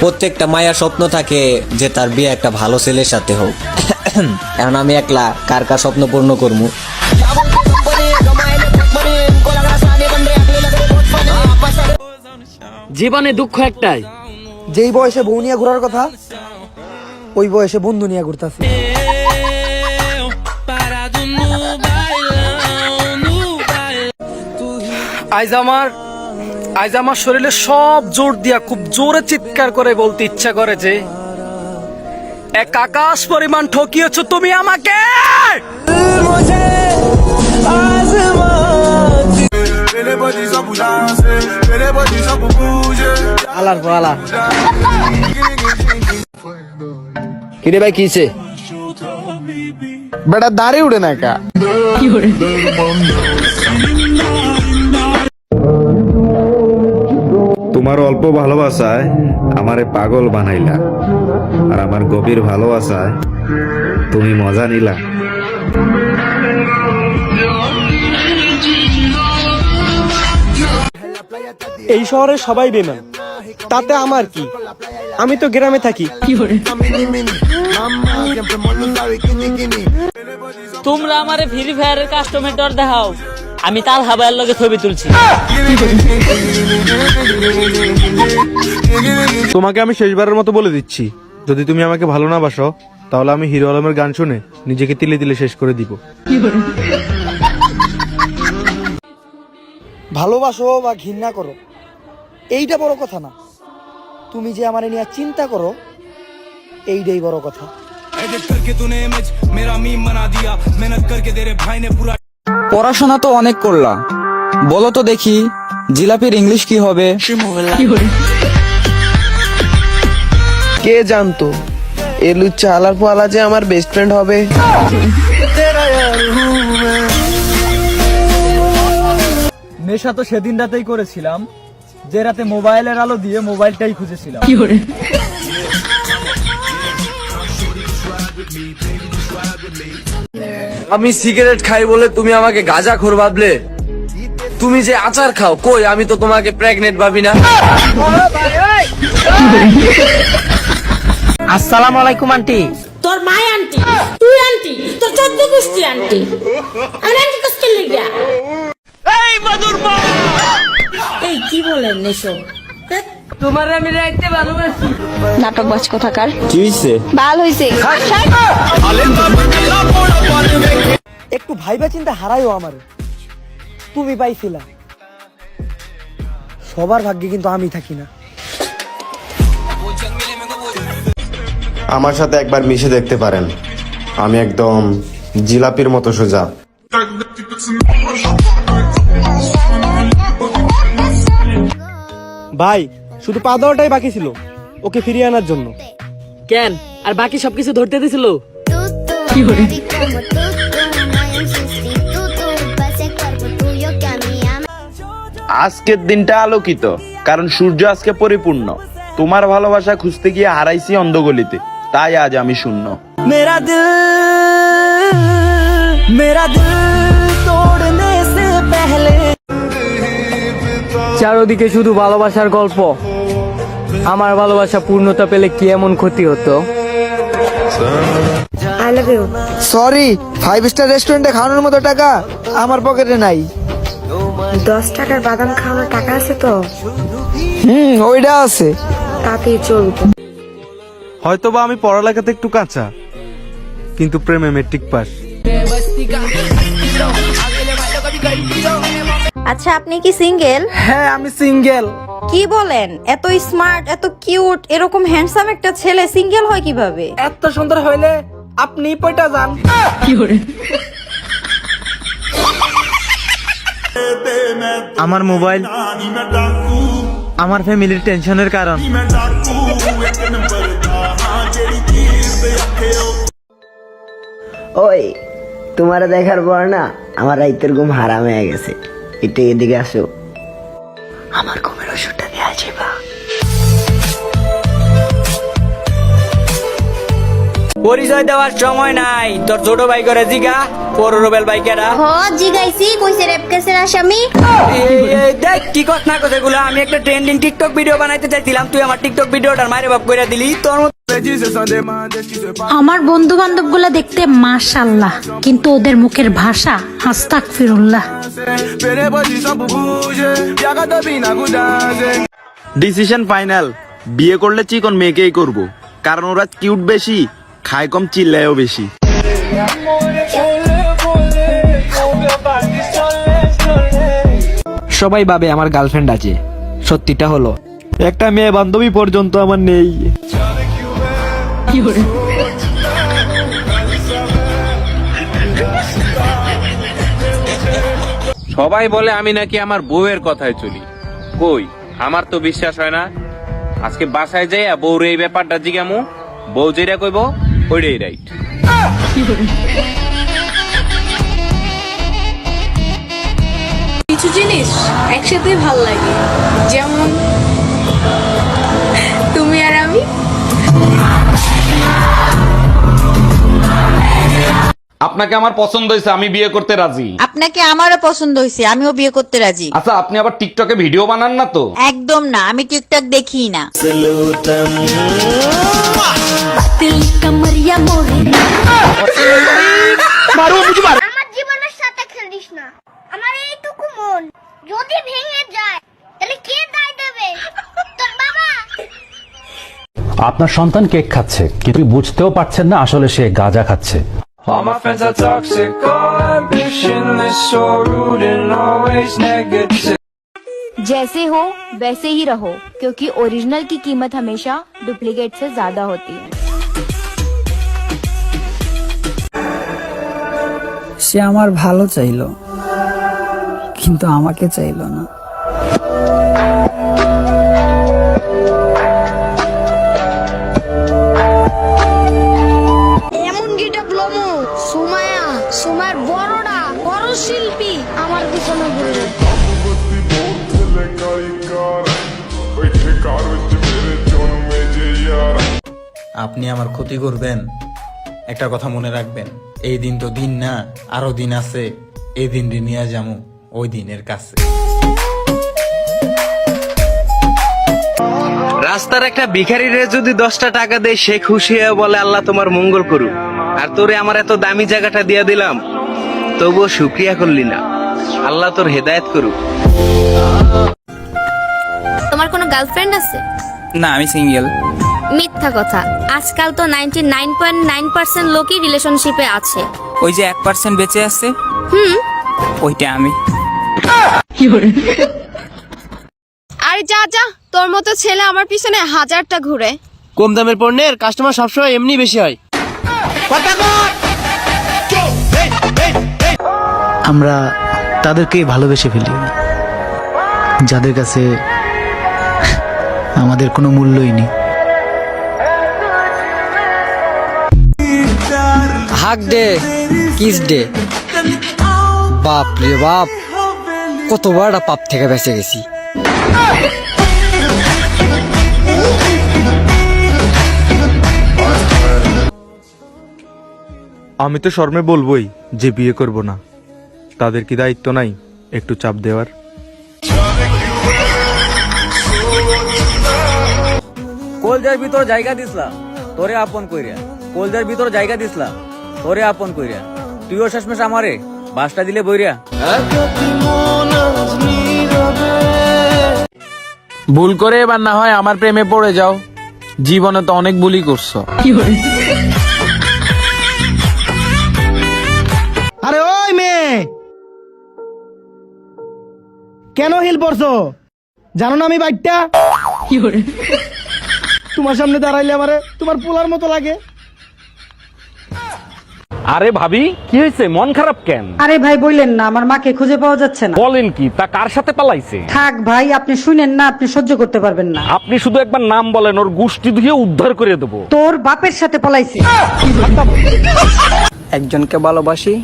প্রত্যেকটা মায়ের স্বপ্ন থাকে যে তার বিয়ে একটা ভালো ছেলের সাথে হোক। এখন আমি একলা কার কার স্বপ্ন পূর্ণ করব? জীবনে দুঃখ একটাই। যেই বয়সে বউ নিয়ে ঘোরার কথা ওই বয়সে বন্ধু নিয়ে ঘুরতেছে। আজ আমার আজ আমার শরীরে সব জোর দিয়া খুব জোরে চিৎকার করে বলতে ইচ্ছা করে যে এক আকাশ পরিমাণ ঠকিয়েছ তুমি আমাকে. আলার আলা। কিরে ভাই কিছে বেটা দাঁড়িয়ে উঠে না কা তোমার অল্প ভালোবাসায় আমারে পাগল বানাইলা। আর আমার গভীর ভালোবাসায় তুমি মজা নিলা। এই শহরে সবাই বেমান তাতে আমার কি? আমি তো গ্রামে থাকি। তোমরা আমারে ফ্রি ফায়ারের কাস্টমার দেখাও। আমি তার হাবাইয়ের লগে ছবি তুলছি। তোমাকে আমি শেষবারের মতো বলে দিচ্ছি যদি তুমি আমাকে ভালো না বাসো তাহলে আমি হিরো আলমের গান শুনে নিজেকে তিলে তিলে শেষ করে দিব। ভালোবাসো বা ঘৃণা করো এইটা বড় কথা না। তুমি যে আমার নিয়ে চিন্তা করো এইটাই বড় কথা। পড়াশোনা তো অনেক করলা। বলো তো দেখি জিলাপির ইংলিশ কি হবে? কে জানতো? এ লুচ্চা আলার পালা যে আমার বেস্ট ফ্রেন্ড হবে? নেশা তো সেদিন রাতেই করেছিলাম। যে রাতে মোবাইলের আলো দিয়ে মোবাইলটাই খুঁজেছিলাম। আমি সিগারেট খাই বলে তুমি আমাকে গাঁজা খোর ভাবলে? তুমি যে আচার খাও কই? আমি তো তোমাকে প্রেগনেন্ট ভাবি না। আসসালামু আলাইকুম আন্টি। তোর মাই আন্টি তুই আন্টি তোর চোদ্দ গোষ্ঠী আন্টি। আর আন্টি কষ্ট লেগা এই মধুর এই কি বলেন এসব? তোমার আমি রাখতে ভালোবাসি। নাটক বাজ কোথাকার? কি হইছে? ভালো হইছে। একটু ভাইবা চিন্তা হারাইও আমার। তুমি পাইছিলা। সবার ভাগ্যে কিন্তু আমি থাকি না। আমার সাথে একবার মিশে দেখতে পারেন। আমি একদম জিলাপির মতো সোজা। ভাই শুধু পা দেওয়াটাই বাকি ছিল। ওকে ফিরিয়ে আনার জন্য। কেন? আর বাকি সবকিছু ধরতে দিছিল? আজকের দিনটা আলোকিত কারণ সূর্য আজকে পরিপূর্ণ। তোমার ভালোবাসা খুঁজতে গিয়ে হারাইছি অন্ধগলিতে তাই আজ আমি শূন্য। মেরা দিল মেরা দিল তোড়নে সে পহলে। চারদিকে শুধু ভালোবাসার গল্প। আমার ভালোবাসা পূর্ণতা পেলে কি এমন ক্ষতি হতো? সরি ফাইভ স্টার রেস্টুরেন্টে খাওয়ানোর মতো টাকা আমার পকেটে নাই। দশ টাকার বাদাম খাওয়ানোর টাকা আছে তো? হুম ওইটা আছে। তাতেই চলবে। হয়তো বা আমি পড়ালেখাতে একটু কাঁচা কিন্তু প্রেমে মেট্রিক পাস আচ্ছা আপনি কি সিঙ্গেল? হ্যাঁ আমি সিঙ্গেল। কি বলেন? এত স্মার্ট এত কিউট এরকম হ্যান্ডসাম একটা ছেলে সিঙ্গেল হয় কীভাবে? এত সুন্দর হইলে আপনি পয়টা যান। আমার মোবাইল আমার ফ্যামিলির টেনশনের কারণ। ওই তোমার দেখার পর না আমার রাইতের ঘুম হারাম হয়ে গেছে। একটু এদিকে আসো। আমার ঘুমের ওষুধটা নিয়ে আসিবা পরিচয় দেওয়ার সময় নাই। তোর ছোট ভাই করে জিগা পর রুবেল ভাই কেডা হ জিগাইছি কইছে রেপ কেসের আসামি। এই, দেখ কি কথা না কথা এগুলো। আমি একটা ট্রেন্ডিং টিকটক ভিডিও বানাইতে চাইছিলাম। তুই আমার টিকটক ভিডিওটার মাইরে বাপ করে দিলি। তোর আমার বন্ধু বান্ধব দেখতে মাশাল্লাহ কিন্তু ওদের মুখের ভাষা হাস্তাক ফিরুল্লাহ. ডিসিশন ফাইনাল বিয়ে করলে চিকন মেয়েকেই করব। কারণ ওরা কিউট বেশি খায় কম চিল্লায়ও বেশি। সবাই ভাবে আমার গার্লফ্রেন্ড আছে। সত্যিটা হলো। একটা মেয়ে বান্ধবী পর্যন্ত আমার নেই। সবাই বলে আমি নাকি আমার বউয়ের কথায় চলি। কই? আমার তো বিশ্বাস হয় না। আজকে বাসায় যাইয়া বউর এই ব্যাপারটা জিগামু বউ যেটা কইব ওইটাই রাইট কিছু জিনিস একসাথে ভালো লাগে। যেমন আপনাকে আমার পছন্দ হয়েছে আমি বিয়ে করতে রাজি। আপনাকে আমারও পছন্দ হয়েছে আমিও বিয়ে করতে রাজি। আচ্ছা আপনি আবার টিকটকে ভিডিও বানান না তো? একদম না আমি টিকটক দেখি না। আমার জীবনের সাথে খেলিস না। আমার এইটুকু মন। যদি ভেঙে যায় তাহলে কে দায় দেবে? তোর বাবা। আপনার সন্তান কেক খাচ্ছে কিন্তু বুঝতেও পারছেন না আসলে সে গাঁজা খাচ্ছে। जैसे हो वैसे ही रहो क्योंकि ओरिजिनल की कीमत हमेशा डुप्लीकेट से ज्यादा होती है সে আমার ভালো চাইলো কিন্তু আমাকে চাইলো না সুমার বড়টা বড় শিল্পী আমার পিছনে ঘুরে আপনি আমার ক্ষতি করবেন। একটা কথা মনে রাখবেন এই দিন তো দিন না আরও দিন আছে। এই দিন নিয়ে যাব ওই দিনের কাছে। রাস্তার একটা ভিখারিরে যদি দশটা টাকা দেয় সে খুশি হয়ে বলে আল্লাহ তোমার মঙ্গল করুক। আর তোরে আমার এত দামি জায়গাটা দিয়ে দিলাম। তবুও শুক্রিয়া করলি না। আল্লাহ তোর হেদায়েত করুক। তোমার কোনো গার্লফ্রেন্ড আছে? না আমি সিঙ্গেল। মিথ্যা কথা। আজকাল তো ninety nine point nine percent লোকই রিলেশনশিপে আছে। ওই যে এক পার্সেন্ট বেঁচে আছে? হুম। ওইটা আমি। আরে যা যা। তোর মতো ছেলে আমার পিছনে হাজারটা ঘুরে। কম দামের পণ্যের কাস্টমার সবসময় এমনি বেশি হয়। আমরা তাদেরকেই ভালোবেসে ফেলি। যাদের কাছে আমাদের কোনো মূল্যই নেই। হাক ডে কিস ডে বাপ রে বাপ কতবার পাপ থেকে বেঁচে গেছি। আমি তো শর্মে বলবোই যে বিয়ে করব না। তাদের কি দায়িত্ব নাই একটু চাপ দেওয়ার? কলজার ভিতর জায়গা দিসলাম তোরে আপন কইরা। কলজার ভিতর জায়গা দিসলাম তোরে আপন কইরা। তুইও শেষমেশ আমারে বাসটা দিলে বইরা। ভুল করে এবার না হয় আমার প্রেমে পড়ে যাও। জীবনে তো অনেক ভুলই করছ। কেন হিল পড়ছো? জানো না আমি বাইকটা? তোমার সামনে দাঁড়াইলে আমারে তোমার পোলার মতো লাগে। আরে ভাবি কি হয়েছে? মন খারাপ কেন? আরে ভাই বললেন না আমার মাকে খুঁজে পাওয়া যাচ্ছে না। বলেন কি তা কার সাথে পালাইছে? থাক ভাই আপনি শুনেন না আপনি সহ্য করতে পারবেন না। আপনি শুধু একবার নাম বলেন ওর গোষ্ঠী ধুয়ে উদ্ধার করে দেবো। তোর বাপের সাথে পালাইছে। একজনকে ভালোবাসি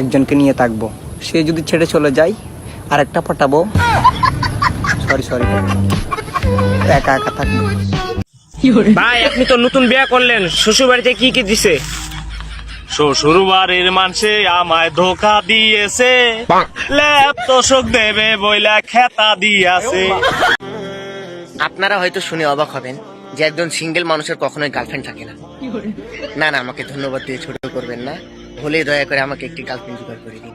একজনকে নিয়ে থাকব। সে যদি ছেড়ে চলে যায় আরেকটা পটাবো। সরি সরি একা একা থাকব। ভাই আপনি তো নতুন বিয়া করলেন। শ্বশুর বাড়িতে কি কি দিছে? শ্বশুর বাড়ির মানুষে আমায় ধোকা দিয়েছে। ল্যাপ তোষক দেবে বইলা খেতা দিয়াছে। আপনারা হয়তো শুনে অবাক হবেন যে একজন সিঙ্গেল মানুষের কখনোই গার্লফ্রেন্ড থাকে না। না না আমাকে ধন্যবাদ দিয়ে ছোট করবেন না। হলে দয়া করে আমাকে একটি গার্লফ্রেন্ড জোগাড় করে দিন।